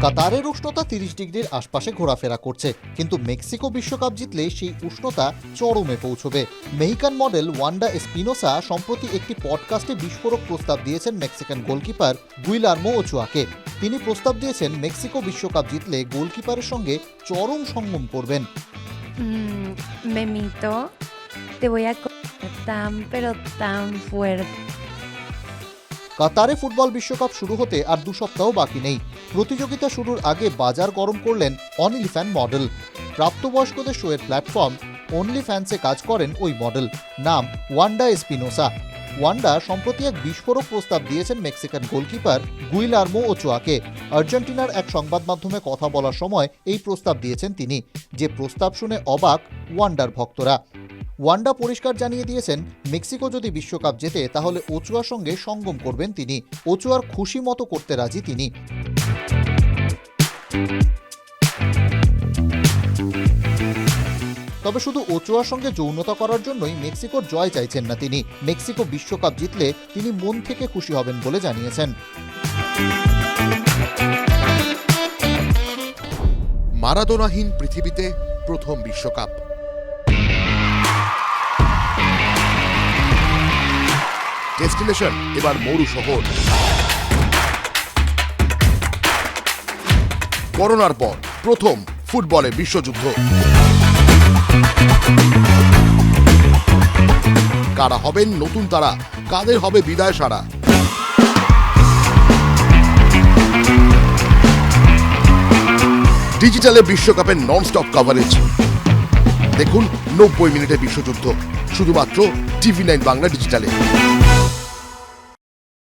কাতারের উষ্ণতা তিরিশ ডিগ্রির আশপাশে ঘোরাফেরা করছে কিন্তু মেক্সিকো বিশ্বকাপ জিতলে সেই উষ্ণতা চরমে পৌঁছবে। মেহিকান মডেল ওয়ান্ডা স্পিনোসা সম্প্রতি একটি পডকাস্টে বিস্ফোরক প্রস্তাব দিয়েছেন মেক্সিকান গোলকিপার গুইলার্মো ওচুয়াকে। তিনি প্রস্তাব দিয়েছেন মেক্সিকো বিশ্বকাপ জিতলে গোলকিপারের সঙ্গে চরম সঙ্গম করবেন। Mm, Memito, te voy a tan pero tan fuerte. কাতারে ফুটবল বিশ্বকাপ শুরু হতে আর দু সপ্তাহ বাকি নেই। প্রতিযোগিতা শুরুর আগে বাজার গরম করলেন অনলি ফ্যান মডেল প্রাপ্তবয়স্কদের শোয়ের প্ল্যাটফর্ম অনলি ফ্যান্সে কাজ করেন ওই মডেল নাম ওয়ান্ডা এসপিনোসা ওয়ান্ডা সম্প্রতি এক বিস্ফোরক প্রস্তাব দিয়েছেন মেক্সিকান গোলকিপার গুইলার্মো ওচোয়াকে। আর্জেন্টিনার এক সংবাদ মাধ্যমে কথা বলার সময় এই প্রস্তাব দিয়েছেন তিনি। যে প্রস্তাব শুনে অবাক ওয়ান্ডার ভক্তরা। ওয়ান্ডা পরিষ্কার জানিয়ে দিয়েছেন, মেক্সিকো যদি বিশ্বকাপ জেতে, তাহলে ওচুয়ার সঙ্গে সঙ্গম করবেন তিনি। ওচুয়ার খুশি মতো করতে রাজি তিনি। তবে শুধু ওচোয়ার সঙ্গে যৌনতা করার জন্যই মেক্সিকোর জয় চাইছেন না তিনি। মেক্সিকো বিশ্বকাপ জিতলে তিনি মন থেকে খুশি হবেন বলে জানিয়েছেন। মারাদোনাহীন পৃথিবীতে প্রথম বিশ্বকাপ। ডেস্টিনেশন, এবার মরু শহর। করোনার পর প্রথম ফুটবলে বিশ্বযুদ্ধ। কারা হবেন নতুন তারা, কাদের হবে বিদায় সারা? ডিজিটালে বিশ্বকাপের নন স্টপ কভারেজ দেখুন নব্বই মিনিটে বিশ্বযুদ্ধ, শুধুমাত্র টিভি নাইন বাংলা ডিজিটালে।